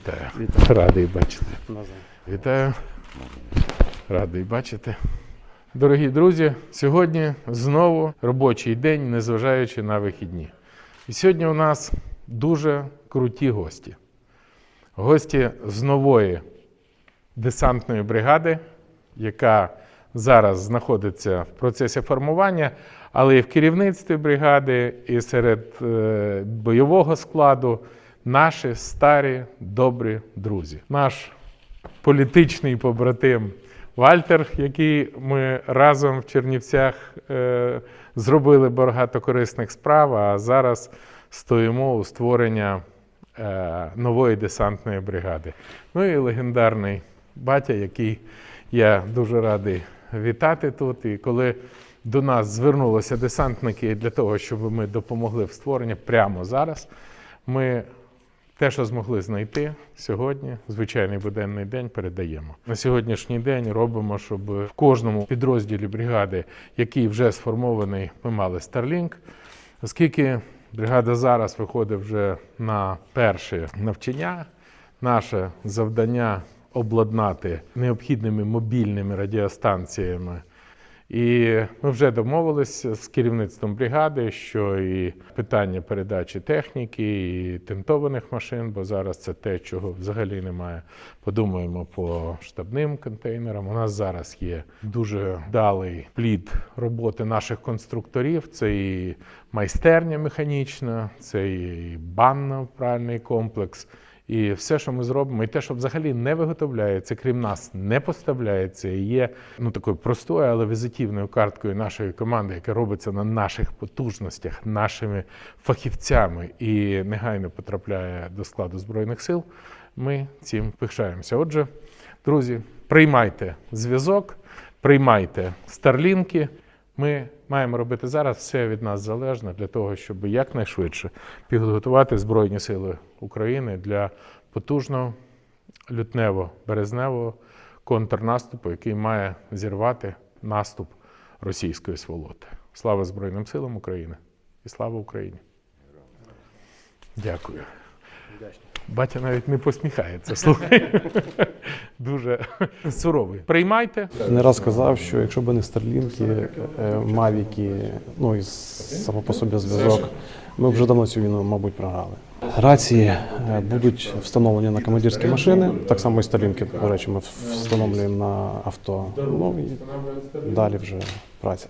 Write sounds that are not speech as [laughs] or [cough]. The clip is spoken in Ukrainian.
Вітаю. Вітаю. Радий бачити. Назад. Вітаю. Радий бачити. Дорогі друзі, сьогодні знову робочий день, незважаючи на вихідні. І сьогодні у нас дуже круті гості. Гості з нової десантної бригади, яка зараз знаходиться в процесі формування, але і в керівництві бригади, і серед е, бойового складу наші старі добрі друзі. Наш політичний побратим Вальтер, який ми разом в Чернівцях е, зробили багато корисних справ, а зараз стоїмо у створення е, нової десантної бригади. Ну і легендарний батя, який я дуже радий вітати тут. І коли до нас звернулися десантники для того, щоб ми допомогли в створенні прямо зараз, ми те, що змогли знайти сьогодні, звичайний буденний день, передаємо. На сьогоднішній день робимо, щоб в кожному підрозділі бригади, який вже сформований, ми мали Starlink. Оскільки бригада зараз виходить вже на перше навчання, наше завдання обладнати необхідними мобільними радіостанціями. І ми вже домовилися з керівництвом бригади, що і питання передачі техніки, і тентованих машин, бо зараз це те, чого взагалі немає. Подумаємо по штабним контейнерам. У нас зараз є дуже вдалий плід роботи наших конструкторів. Це і майстерня механічна, це і банно-пральний комплекс. І все, що ми зробимо, і те, що взагалі не виготовляється, крім нас, не поставляється, і є ну такою простою, але візитівною карткою нашої команди, яка робиться на наших потужностях, нашими фахівцями і негайно потрапляє до складу збройних сил. Ми цим пишаємося. Отже, друзі, приймайте зв'язок, приймайте старлінки. Ми маємо робити зараз все від нас залежне для того, щоб якнайшвидше підготувати Збройні Сили України для потужного лютнево-березневого контрнаступу, який має зірвати наступ російської сволоти. Слава Збройним силам України і слава Україні! Дякую. Батя навіть не посміхається. Слухай. [laughs] Дуже суровий. Приймайте. Не раз казав, що якщо б не старлінки, е, мавіки, ну і само по собі зв'язок, ми вже давно цю війну, мабуть, програли. Рації е, будуть встановлені на командирські машини, так само і старлінки, до речі, ми встановлюємо на авто. Ну і далі вже праця.